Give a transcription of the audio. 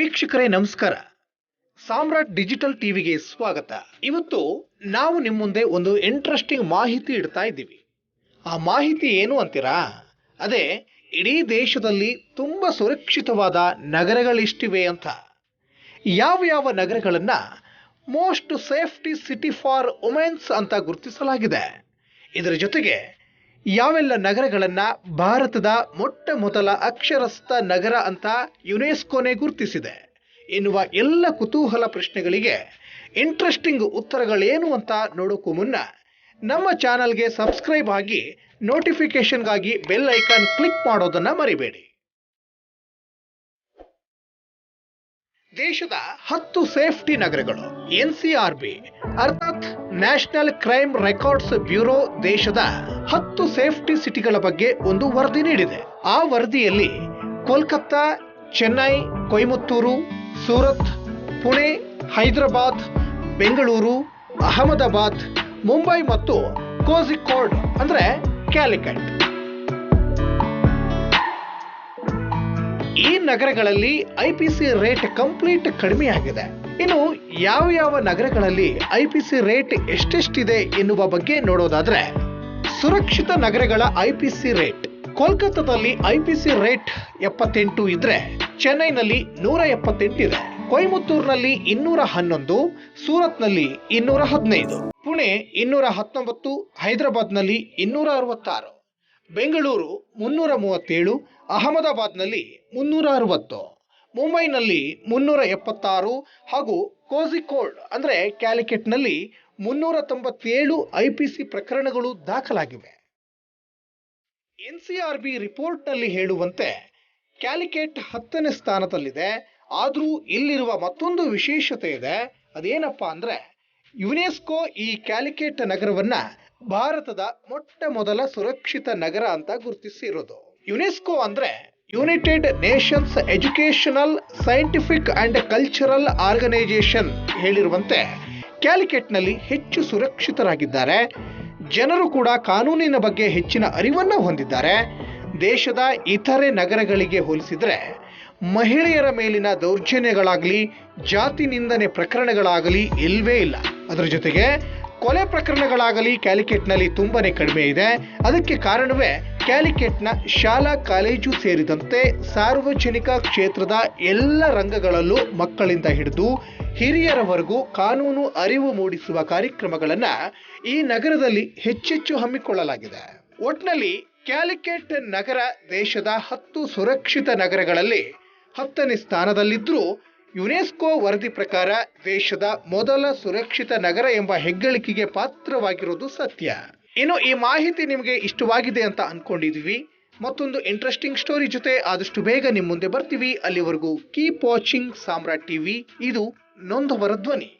ವೀಕ್ಷಕರೇ, ನಮಸ್ಕಾರ. ಸಾಮ್ರಾಟ್ ಡಿಜಿಟಲ್ ಟಿವಿಗೆ ಸ್ವಾಗತ. ಇವತ್ತು ನಾವು ನಿಮ್ಮ ಮುಂದೆ ಒಂದು ಇಂಟ್ರೆಸ್ಟಿಂಗ್ ಮಾಹಿತಿ ಇಡ್ತಾ ಇದ್ದೀವಿ. ಆ ಮಾಹಿತಿ ಏನು ಅಂತೀರಾ? ಅದೇ, ಇಡೀ ದೇಶದಲ್ಲಿ ತುಂಬ ಸುರಕ್ಷಿತವಾದ ನಗರಗಳಿಷ್ಟಿವೆ ಅಂತ. ಯಾವ ಯಾವ ನಗರಗಳನ್ನು most safety city for womens ಅಂತ ಗುರುತಿಸಲಾಗಿದೆ. ಇದರ ಜೊತೆಗೆ ಯಾವೆಲ್ಲ ನಗರಗಳನ್ನು ಭಾರತದ ಮೊಟ್ಟ ಮೊದಲ ಅಕ್ಷರಸ್ಥ ನಗರ ಅಂತ ಯುನೆಸ್ಕೋನೇ ಗುರುತಿಸಿದೆ. ಎನ್ನುವ ಎಲ್ಲ ಕುತೂಹಲ ಪ್ರಶ್ನೆಗಳಿಗೆ ಇಂಟ್ರೆಸ್ಟಿಂಗ್ ಉತ್ತರಗಳೇನು ಅಂತ ನೋಡೋಕ್ಕೂ ಮುನ್ನ ನಮ್ಮ ಚಾನಲ್ಗೆ ಸಬ್ಸ್ಕ್ರೈಬ್ ಆಗಿ ನೋಟಿಫಿಕೇಷನ್ಗಾಗಿ ಬೆಲ್ ಐಕಾನ್ ಕ್ಲಿಕ್ ಮಾಡೋದನ್ನ ಮರಿಬೇಡಿ. ದೇಶದ ಹತ್ತು ಸೇಫ್ಟಿ ನಗರಗಳು. ಎನ್ ಸಿ ಆರ್ ಬಿ ಅರ್ಥಾತ್ ನ್ಯಾಷನಲ್ ಕ್ರೈಮ್ ರೆಕಾರ್ಡ್ಸ್ ಬ್ಯೂರೋ ದೇಶದ ಹತ್ತು ಸೇಫ್ಟಿ ಸಿಟಿಗಳ ಬಗ್ಗೆ ಒಂದು ವರದಿ ನೀಡಿದೆ. ಆ ವರದಿಯಲ್ಲಿ ಕೋಲ್ಕತ್ತಾ, ಚೆನ್ನೈ, ಕೊಯಮತ್ತೂರು, ಸೂರತ್, ಪುಣೆ, ಹೈದರಾಬಾದ್, ಬೆಂಗಳೂರು, ಅಹಮದಾಬಾದ್, ಮುಂಬೈ ಮತ್ತು ಕೋಝಿಕೋಡ್ ಅಂದ್ರೆ ಕ್ಯಾಲಿಕಟ್. ಈ ನಗರಗಳಲ್ಲಿ ಐಪಿಸಿ ರೇಟ್ ಕಂಪ್ಲೀಟ್ ಕಡಿಮೆಯಾಗಿದೆ. ಇನ್ನು ಯಾವ ಯಾವ ನಗರಗಳಲ್ಲಿ ಐಪಿಸಿ ರೇಟ್ ಎಷ್ಟೆಷ್ಟಿದೆ ಎನ್ನುವ ಬಗ್ಗೆ ನೋಡೋದಾದ್ರೆ, ಸುರಕ್ಷಿತ ನಗರಗಳ ಐಪಿಸಿ ರೇಟ್, ಕೋಲ್ಕತ್ತಾದಲ್ಲಿ ಐಪಿಸಿ ರೇಟ್ ಎಪ್ಪತ್ತೆಂಟು ಇದ್ರೆ, ಚೆನ್ನೈನಲ್ಲಿ ನೂರ ಎಪ್ಪತ್ತೆಂಟಿದೆ ಕೊಯಮತ್ತೂರಿನಲ್ಲಿ ಇನ್ನೂರ ಹನ್ನೊಂದು, ಸೂರತ್ನಲ್ಲಿ ಇನ್ನೂರ ಹದಿನೈದು. ಪುಣೆ ಇನ್ನೂರ ಹತ್ತೊಂಬತ್ತು, ಹೈದರಾಬಾದ್ನಲ್ಲಿ ಇನ್ನೂರ ಅರವತ್ತಾರು. ಬೆಂಗಳೂರು ಮುನ್ನೂರ ಮೂವತ್ತೇಳು, ಅಹಮದಾಬಾದ್ನಲ್ಲಿ ಮುನ್ನೂರ ಅರವತ್ತು, ಮುಂಬೈನಲ್ಲಿ ಮುನ್ನೂರ ಎಪ್ಪತ್ತಾರು ಹಾಗೂ ಕೋಝಿಕೋಡ್ ಅಂದರೆ ಕ್ಯಾಲಿಕೆಟ್ನಲ್ಲಿ ಮುನ್ನೂರ ತೊಂಬತ್ತೇಳು ಐ ಪಿ ಸಿ ಪ್ರಕರಣಗಳು ದಾಖಲಾಗಿವೆ. ಎನ್ ಸಿ ಆರ್ ಬಿ ರಿಪೋರ್ಟ್ನಲ್ಲಿ ಹೇಳುವಂತೆ ಕ್ಯಾಲಿಕೆಟ್ ಹತ್ತನೇ ಸ್ಥಾನದಲ್ಲಿದೆ. ಆದರೂ ಇಲ್ಲಿರುವ ಮತ್ತೊಂದು ವಿಶೇಷತೆ ಇದೆ. ಅದೇನಪ್ಪ ಅಂದರೆ ಯುನೆಸ್ಕೋ ಈ ಕ್ಯಾಲಿಕೆಟ್ ನಗರವನ್ನ ಭಾರತದ ಮೊಟ್ಟ ಮೊದಲ ಸುರಕ್ಷಿತ ನಗರ ಅಂತ ಗುರುತಿಸಿರೋದು. ಯುನೆಸ್ಕೋ ಅಂದ್ರೆ united nations educational scientific and cultural organisation ಹೇಳಿರುವಂತೆ ಕ್ಯಾಲಿಕೆಟ್ನಲ್ಲಿ ಹೆಚ್ಚು ಸುರಕ್ಷಿತರಾಗಿದ್ದಾರೆ. ಜನರು ಕೂಡ ಕಾನೂನಿನ ಬಗ್ಗೆ ಹೆಚ್ಚಿನ ಅರಿವನ್ನು ಹೊಂದಿದ್ದಾರೆ. ದೇಶದ ಇತರೆ ನಗರಗಳಿಗೆ ಹೋಲಿಸಿದರೆ ಮಹಿಳೆಯರ ಮೇಲಿನ ದೌರ್ಜನ್ಯಗಳಾಗಲಿ, ಜಾತಿ ನಿಂದನೆ ಪ್ರಕರಣಗಳಾಗಲಿ ಇಲ್ವೇ ಇಲ್ಲ. ಅದರ ಜೊತೆಗೆ ಕೊಲೆ ಪ್ರಕರಣಗಳಾಗಲಿ ಕ್ಯಾಲಿಕೆಟ್ನಲ್ಲಿ ತುಂಬಾ ಕಡಿಮೆ ಇದೆ. ಅದಕ್ಕೆ ಕಾರಣವೇ ಕ್ಯಾಲಿಕೆಟ್ನ ಶಾಲಾ ಕಾಲೇಜು ಸೇರಿದಂತೆ ಸಾರ್ವಜನಿಕ ಕ್ಷೇತ್ರದ ಎಲ್ಲ ರಂಗಗಳಲ್ಲೂ ಮಕ್ಕಳಿಂದ ಹಿಡಿದು ಹಿರಿಯರವರೆಗೂ ಕಾನೂನು ಅರಿವು ಮೂಡಿಸುವ ಕಾರ್ಯಕ್ರಮಗಳನ್ನು ಈ ನಗರದಲ್ಲಿ ಹೆಚ್ಚೆಚ್ಚು ಹಮ್ಮಿಕೊಳ್ಳಲಾಗಿದೆ. ಒಟ್ನಲ್ಲಿ ಕ್ಯಾಲಿಕೆಟ್ ನಗರ ದೇಶದ ಹತ್ತು ಸುರಕ್ಷಿತ ನಗರಗಳಲ್ಲಿ ಹತ್ತನೇ ಸ್ಥಾನದಲ್ಲಿದ್ದರೂ ಯುನೆಸ್ಕೋ ವರದಿ ಪ್ರಕಾರ ದೇಶದ ಮೊದಲ ಸುರಕ್ಷಿತ ನಗರ ಎಂಬ ಹೆಗ್ಗಳಿಕೆಗೆ ಪಾತ್ರವಾಗಿರೋದು ಸತ್ಯ. ಇನ್ನು ಈ ಮಾಹಿತಿ ನಿಮಗೆ ಇಷ್ಟವಾಗಿದೆ ಅಂತ ಅನ್ಕೊಂಡಿದ್ವಿ. ಮತ್ತೊಂದು ಇಂಟ್ರೆಸ್ಟಿಂಗ್ ಸ್ಟೋರಿ ಜೊತೆ ಆದಷ್ಟು ಬೇಗ ನಿಮ್ಮ ಮುಂದೆ ಬರ್ತೀವಿ. ಅಲ್ಲಿವರೆಗೂ ಕೀಪ್ ವಾಚಿಂಗ್ ಸಾಮ್ರಾಟ್ ಟಿವಿ ಇದು ನೊಂದವರ ಧ್ವನಿ.